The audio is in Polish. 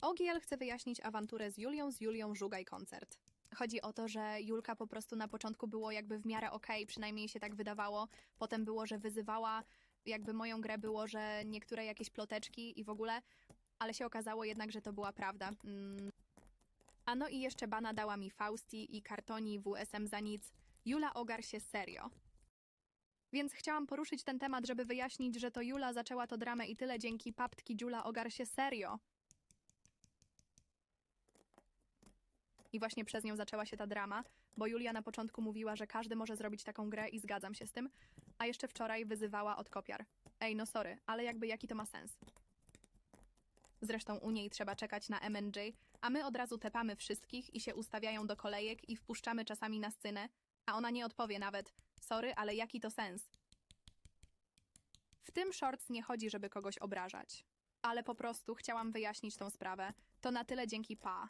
Ogiel chce wyjaśnić awanturę z Julią z Julią Żugaj koncert. Chodzi o to, że Julka po prostu na początku było jakby w miarę okej, przynajmniej się tak wydawało. Potem było, że wyzywała, jakby moją grę było, że niektóre jakieś ploteczki i w ogóle, ale się okazało jednak, że to była prawda. Mm. A no i jeszcze bana dała mi Fausti i kartoni WSM za nic. Jula ogar się serio. Więc chciałam poruszyć ten temat, żeby wyjaśnić, że to Jula zaczęła to dramę i tyle dzięki paptki Jula ogar się serio. I właśnie przez nią zaczęła się ta drama, bo Julia na początku mówiła, że każdy może zrobić taką grę i zgadzam się z tym, a jeszcze wczoraj wyzywała od kopiar. Ej, no sorry, ale jakby jaki to ma sens? Zresztą u niej trzeba czekać na MNJ, a my od razu tepamy wszystkich i się ustawiają do kolejek i wpuszczamy czasami na scynę, a ona nie odpowie nawet. Sorry, ale jaki to sens? W tym shorts nie chodzi, żeby kogoś obrażać. Ale po prostu chciałam wyjaśnić tą sprawę. To na tyle dzięki pa.